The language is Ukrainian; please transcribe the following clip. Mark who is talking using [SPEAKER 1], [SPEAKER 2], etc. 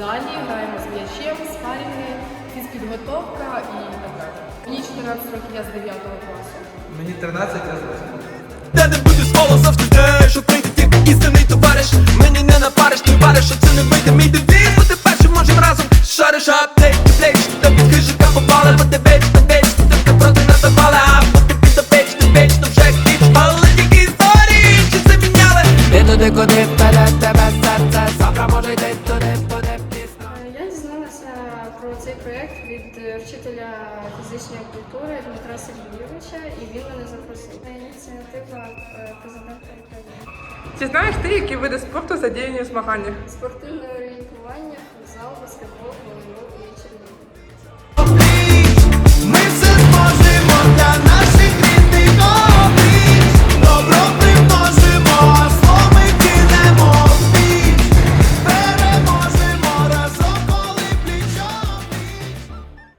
[SPEAKER 1] спортзалі, граємо з м'ячем, спарінги, фізпідготовка і так далі. Мені 14 років, я з 9 класу.
[SPEAKER 2] Мені 13, я з 8.
[SPEAKER 3] Де не будеш коло завжди знаєш, що прийде тільки істинний товариш. Мені не напариш, ти вариш, що це не вийде. Мій девіз Бути першим можем разом. Шариш аптек, плеч, до під хижика попали Бо ти вечно, вечно, ти проти нас А поки під вечно, вечно вже хтіч Але тільки історії, чи це міняли? Ти туди, куди вперед тебе серце? Завтра може йти
[SPEAKER 4] про цей проєкт від е, вчителя фізичної культури Дмитра Сергійовича, і він мене запросив. Це ініціатива е, президента України.
[SPEAKER 5] Чи знаєш ти, які види спорту задіяні в змаганнях?
[SPEAKER 4] Спортивне орієнтування, зал, баскетбол.